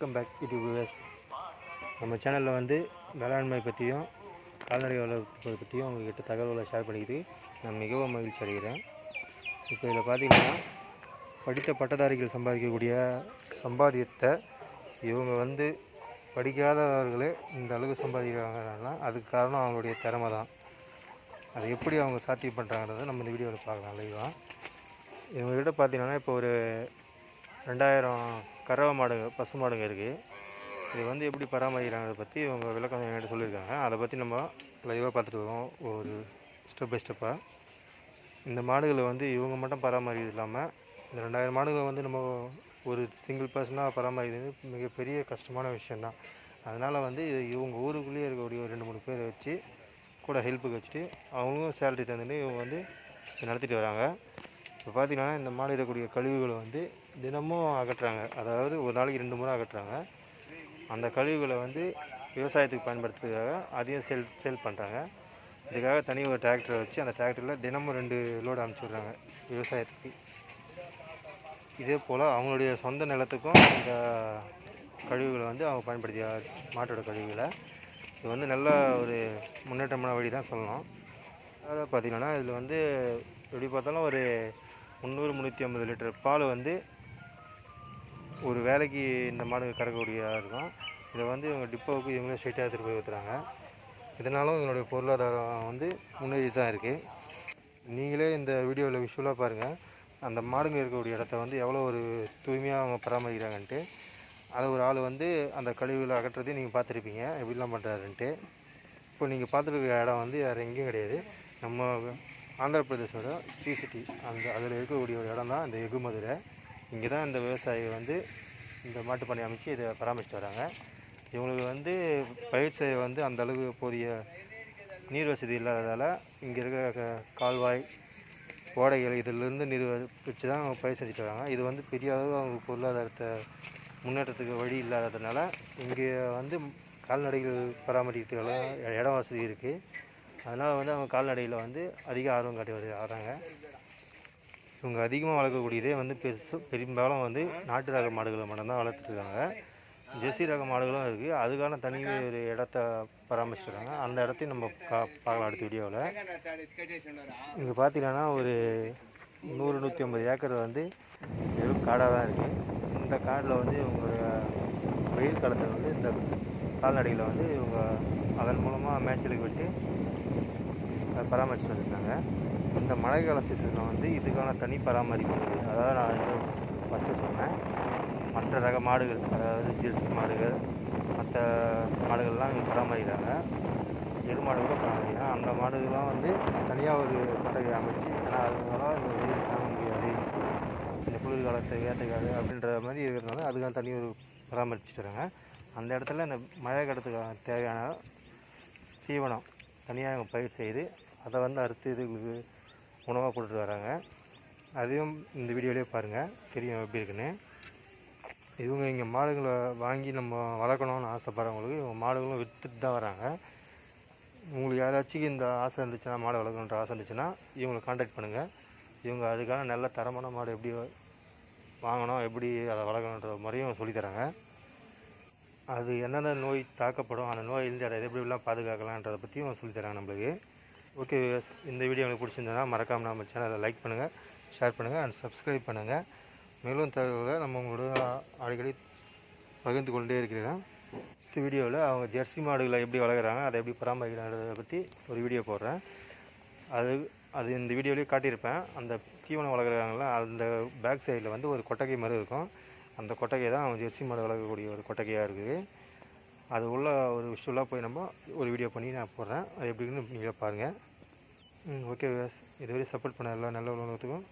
Welcome back YouTube viewers நம்ம சேனலில் வந்து வேளாண்மை பற்றியும் கால்நடை வளர்ப்பு பற்றியும் உங்கள்கிட்ட தகவல்களை ஷேர் பண்ணிக்கிட்டு நான் மிகவும் மகிழ்ச்சி அடைகிறேன். இப்போ இதில் பார்த்தீங்கன்னா படித்த பட்டதாரிகள் சம்பாதிக்கக்கூடிய சம்பாதியத்தை இவங்க வந்து படிக்காதவர்களே இந்த அளவுக்கு சம்பாதிக்கிறாங்கன்னா அதுக்கு காரணம் அவங்களுடைய திறமை தான். அதை எப்படி அவங்க சாத்தியம் பண்ணுறாங்கிறத நம்ம இந்த வீடியோவில் பார்க்கலாம் லைவாக இவங்ககிட்ட பார்த்தீங்கன்னா இப்போ ஒரு ரெண்டாயிரம் கறவை மாடுங்க பசு மாடுங்க இருக்குது இது வந்து எப்படி பராமரிக்கிறாங்கிறத பற்றி இவங்க விளக்கம் என்கிட்ட சொல்லியிருக்காங்க. அதை பற்றி நம்ம லைவாக பார்த்துட்டு வரோம் ஒரு ஸ்டெப் பை ஸ்டெப்பாக இந்த மாடுகளை வந்து இவங்க மட்டும் பராமரிக்கிறது இல்லாமல் இந்த ரெண்டாயிரம் மாடுகளை வந்து நம்ம ஒரு சிங்கிள் பர்சனாக பராமரிக்கிறது மிகப்பெரிய கஷ்டமான விஷயந்தான் அதனால் வந்து இது இவங்க ஊருக்குள்ளேயே இருக்கக்கூடிய ஒரு ரெண்டு மூணு பேர் வச்சு கூட ஹெல்ப்புக்கு வச்சுட்டு அவங்களும் சேலரி தந்துட்டு இவங்க வந்து நடத்திட்டு வராங்க. இப்போ பார்த்தீங்கன்னா இந்த மாடு இருக்கக்கூடிய கழிவுகளை வந்து தினமும் அகற்றுறாங்க. அதாவது ஒரு நாளைக்கு ரெண்டு முறை அகற்றுறாங்க. அந்த கழிவுகளை வந்து விவசாயத்துக்கு பயன்படுத்துறதுக்காக அதையும் சேல் சேல் பண்ணுறாங்க இதுக்காக தனி ஒரு டிராக்டரை வச்சு அந்த டிராக்டரில் தினமும் ரெண்டு லோடு அனுப்பிச்சி விட்றாங்க விவசாயத்துக்கு. இதே போல் அவங்களுடைய சொந்த நிலத்துக்கும் இந்த கழிவுகளை வந்து அவங்க பயன்படுத்திய மாட்டோட கழிவுகளை. இது வந்து நல்ல ஒரு முன்னேற்றமான வழி தான் சொல்லணும். அதாவது பார்த்திங்கன்னா இதில் வந்து எப்படி பார்த்தாலும் ஒரு முந்நூறு முந்நூற்றி ஐம்பது லிட்டர் பால் வந்து ஒரு வேலைக்கு இந்த மாடு கறக்கக்கூடியதாக இருக்கும். இதை வந்து இவங்க டிப்போவுக்கு இவங்களே ஸ்ட்ரெயிட்டாக எடுத்துகிட்டு போய் ஊற்றுறாங்க இதனாலும் இவங்களுடைய பொருளாதாரம் வந்து முன்னேறி தான் இருக்குது நீங்களே இந்த வீடியோவில் விஷுவலாக பாருங்கள் அந்த மாடுங்க இருக்கக்கூடிய இடத்த வந்து எவ்வளோ ஒரு தூய்மையாக அவங்க பராமரிக்கிறாங்கன்ட்டு. அதை ஒரு ஆள் வந்து அந்த கழிவுகளை அகற்றுறதையும் நீங்கள் பார்த்துருப்பீங்க. எப்படிலாம் பண்ணுறாருன்ட்டு இப்போ நீங்கள் பார்த்துருக்க இடம் வந்து வேறு எங்கேயும் கிடையாது. நம்ம ஆந்திர பிரதேசோட ஸ்ரீ சிட்டி. அந்த அதில் இருக்கக்கூடிய ஒரு இடம் தான் இந்த எகுமதுரை இங்கே தான் இந்த விவசாயிகள் வந்து இந்த மாட்டுப் பண்ணை அமைச்சு இதை பராமரிச்சுட்டு வராங்க. இவங்களுக்கு வந்து பயிர் செய்ய வந்து அந்த அளவுக்கு போதிய நீர் வசதி இல்லாததால் இங்கே இருக்கிற க- கால்வாய் ஓடைகள் இதிலிருந்து நீர் வச்சு தான் அவங்க பயிர் செஞ்சுட்டு வராங்க. இது வந்து பெரிய அளவு அவங்க பொருளாதாரத்தை முன்னேற்றத்துக்கு வழி இல்லாததுனால இங்கே வந்து கால்நடைகள் பராமரிக்கிறதுக்கெல்லாம் இடம் வசதி இருக்குது அதனால் வந்து அவங்க கால்நடையில் வந்து அதிக ஆர்வம் காட்டி வரு வராங்க இவங்க அதிகமாக வளர்க்கக்கூடியதே வந்து பெருசு பெரும்பாலும் வந்து நாட்டு ரக மாடுகளை மட்டும்தான் வளர்த்துட்ருக்காங்க. ஜெர்சி ரக மாடுகளும் இருக்குது அதுக்கான தனி ஒரு இடத்த பராமரிச்சுருக்காங்க. அந்த இடத்தையும் நம்ம கா பார்க்கலாம் அடுத்த வீடியோவில். இங்கே பார்த்தீங்கன்னா ஒரு நூறு நூற்றி ஐம்பது ஏக்கர் வந்து வெறும் காடாக தான் இருக்குது இந்த காடில் வந்து இவங்க வெயில் காலத்தில் வந்து இந்த கால்நடைகளை வந்து இவங்க அதன் மூலமாக மேய்ச்சலுக்கு விட்டு பராமரிச்சுட்டு வந்திருக்காங்க. இந்த மழைக்கால சீசனில் வந்து இதுக்கான தனி பராமரிப்பு அதாவது நான் ஃபஸ்ட்டு சொன்னேன். மற்ற ரக மாடுகள் அதாவது ஜெர்சி மாடுகள் மற்ற மாடுகள்லாம் இங்கே பராமரிக்கிறாங்க. எரு மாடுகளும் கூட பராமரிக்கிறாங்க. அந்த மாடுகள்லாம் வந்து தனியாக ஒரு கொட்டகை அமைச்சு ஏன்னா அதுங்களாம் இந்த வெயில் தாங்க முடியாது. இந்த குளிர்காலத்தை ஏற்றுக்காது அப்படின்ற மாதிரி இருக்கிறதுனால அதுக்கான தனி ஒரு பராமரிச்சுட்டு வராங்க. அந்த இடத்துல இந்த மழை காலத்துக்கு தேவையான தீவனம் தனியாக பயிர் செய்து அதை வந்து அறுத்து இதுகளுக்கு உணவாக கொடுத்துட்டு வராங்க. அதையும் இந்த வீடியோலேயே பாருங்கள் தெரியும் எப்படி இருக்குன்னு. இவங்க இங்கே மாடுகளை வாங்கி நம்ம வளர்க்கணும்னு ஆசைப்படுறவங்களுக்கு இவங்க மாடுகளும் விற்றுட்டு தான் வராங்க. உங்களுக்கு யாராச்சும் இந்த ஆசை இருந்துச்சுன்னா மாடு வளர்க்கணுன்ற ஆசை இருந்துச்சுன்னா இவங்களை காண்டாக்ட் பண்ணுங்கள் இவங்க அதுக்கான நல்ல தரமான மாடு எப்படி வாங்கணும் எப்படி அதை வளர்க்கணுன்ற முறையும் சொல்லித்தராங்க அது என்னென்ன நோய் தாக்கப்படும் அந்த நோயிலிருந்து அதை எப்படி எப்படிலாம் பாதுகாக்கலான்றதை பற்றியும் சொல்லித் தராங்க நம்மளுக்கு. ஓகே இந்த வீடியோ உங்களுக்கு பிடிச்சிருந்ததுன்னா மறக்காமல் நம்ம சேனலை லைக் பண்ணுங்கள் ஷேர் பண்ணுங்கள் அண்ட் சப்ஸ்கிரைப் பண்ணுங்கள் மேலும் தகவலை நம்ம உங்களோட அடிக்கடி பகிர்ந்து கொண்டே இருக்கிறேன். நெக்ஸ்ட் வீடியோவில் அவங்க ஜெர்சி மாடுகளை எப்படி வளர்க்குறாங்க அதை எப்படி பராமரிக்கிறாங்கிறத பற்றி ஒரு வீடியோ போடுறேன். அது அது இந்த வீடியோலேயே காட்டியிருப்பேன். அந்த தீவனம் வளர்க்குறாங்கள அந்த பேக் சைடில் வந்து ஒரு கொட்டகை மாதிரி இருக்கும். அந்த கொட்டகை தான் அவங்க ஜெர்சி மாடு வளர்க்கக்கூடிய ஒரு கொட்டகையாக இருக்குது. அது உள்ள ஒரு விஷுவலாக போய் நம்ம ஒரு வீடியோ பண்ணி நான் போடுறேன். அது எப்படின்னு நீங்களே பாருங்கள் ம் ஓகே இதுவரை சப்போர்ட் பண்ண எல்லா நல்ல உலகத்துக்கும்